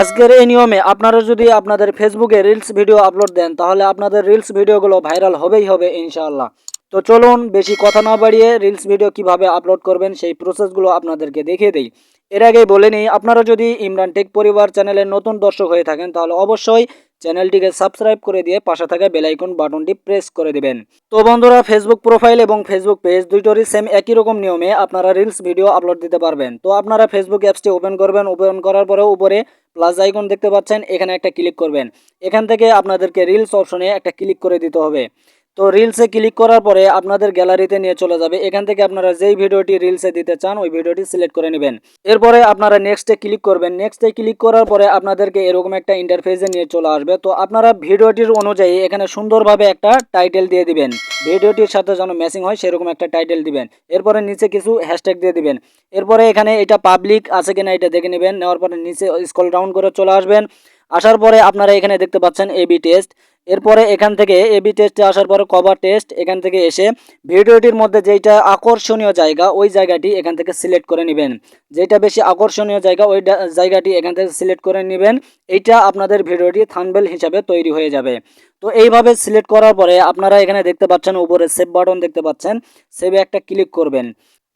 আজকের এই নিয়মে আপনারা যদি আপনাদের ফেসবুকে রিলস ভিডিও আপলোড দেন, তাহলে আপনাদের রিলস ভিডিওগুলো ভাইরাল হবেই হবে, ইনশাআল্লাহ। তো চলুন, বেশি কথা না বাড়িয়ে রিলস ভিডিও কীভাবে আপলোড করবেন, সেই প্রসেসগুলো আপনাদেরকে দেখিয়ে দিই। এর আগে বলে নিই, আপনারা যদি ইমরান টেক পরিবার চ্যানেলের নতুন দর্শক হয়ে থাকেন, তাহলে অবশ্যই চ্যানেলটিকে সাবস্ক্রাইব করে দিয়ে পাশে থাকা বেলাইকন বাটনটি প্রেস করে দিবেন। তো বন্ধুরা ফেসবুক প্রোফাইল এবং ফেসবুক পেজ দুইটোরই সেম একই রকম নিয়মে আপনারা রিলস ভিডিও আপলোড দিতে পারবেন। তো আপনারা ফেসবুক অ্যাপসটি ওপেন করবেন। ওপেন করার পরে উপরে প্লাস আইকন দেখতে পাচ্ছেন। এখানে একটা ক্লিক করবেন। এখান থেকে আপনাদেরকে রিলস অপশনে একটা ক্লিক করে দিতে হবে। তো রিলসে ক্লিক করার পরে আপনাদের গ্যালারিতে নিয়ে চলে যাবে। এখান থেকে আপনারা যেই ভিডিওটি রিলসে দিতে চান, ওই ভিডিওটি সিলেক্ট করে নেবেন। এরপরে আপনারা নেক্সটে ক্লিক করবেন। নেক্সটে ক্লিক করার পরে আপনাদেরকে এরকম একটা ইন্টারফেসে নিয়ে চলে আসবে। তো আপনারা ভিডিওটির অনুযায়ী এখানে সুন্দরভাবে একটা টাইটেল দিয়ে দিবেন। ভিডিওটির সাথে যেন ম্যাচিং হয়, সেরকম একটা টাইটেল দিবেন। এরপরে নিচে কিছু হ্যাশট্যাগ দিয়ে দিবেন। এরপরে এখানে এটা পাবলিক আছে কিনা এটা দেখে নেবেন। নেওয়ার পরে নিচে স্কল ডাউন করে চলে আসবেন। আসার পরে আপনারা এখানে দেখতে পাচ্ছেন এবি টেস্ট এরপরে এখান থেকে এবি টেস্টে আসার পরে কভার টেস্ট এখান থেকে এসে ভিডিওটির মধ্যে যেইটা আকর্ষণীয় জায়গা, ওই জায়গাটি এখান থেকে সিলেক্ট করে নেবেন। যেটা বেশি আকর্ষণীয় জায়গা, ওই জায়গাটি এখান থেকে সিলেক্ট করে নেবেন। এইটা আপনাদের ভিডিওটি থানবেল হিসাবে তৈরি হয়ে যাবে। তো এইভাবে সিলেক্ট করার পরে আপনারা এখানে দেখতে পাচ্ছেন, উপরে সেভ বাটন দেখতে পাচ্ছেন। সেভে একটা ক্লিক করবেন।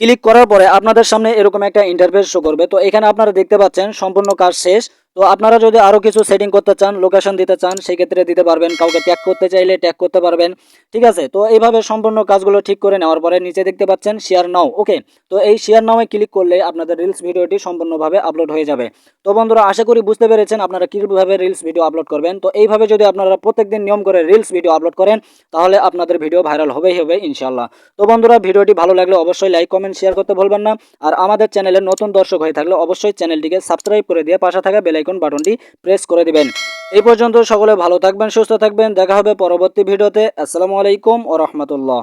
ক্লিক করার পরে আপনাদের সামনে এরকম একটা ইন্টারফেস শো করবে। তো এখানে আপনারা দেখতে পাচ্ছেন, সম্পূর্ণ কাজ শেষ। তো আপনারা যদি আরও কিছু সেটিং করতে চান লোকেশন দিতে চান সেই ক্ষেত্রে দিতে পারবেন। কাউকে ট্যাগ করতে চাইলে ট্যাগ করতে পারবেন। ঠিক আছে? তো এইভাবে সম্পূর্ণ কাজগুলো ঠিক করে নেওয়ার পরে নিচে দেখতে পাচ্ছেন শেয়ার নাও ওকে তো এই শেয়ার নাও ক্লিক করলে আপনাদের রিলস ভিডিওটি সম্পূর্ণভাবে আপলোড হয়ে যাবে। তো বন্ধুরা, আশা করি বুঝতে পেরেছেন আপনারা কীভাবে রিলস ভিডিও আপলোড করবেন। তো এইভাবে যদি আপনারা প্রত্যেকদিন নিয়ম করে রিলস ভিডিও আপলোড করেন, তাহলে আপনাদের ভিডিও ভাইরাল হবেই, হবে ইনশাল্লাহ তো বন্ধুরা, ভিডিওটি ভালো লাগলে অবশ্যই লাইক কমেন্ট শেয়ার করতে ভুলবেন না। আর আমাদের চ্যানেলের নতুন দর্শক হয়ে থাকলে অবশ্যই চ্যানেলটিকে সাবস্ক্রাইব করে দিয়ে পাশে থাকা বেলাইকন বাটনটি প্রেস করে দিবেন। এই পর্যন্ত সকলে ভালো থাকবেন, সুস্থ থাকবেন। দেখা হবে পরবর্তী ভিডিওতে। আসসালামু আলাইকুম ও রহমতুল্লাহ।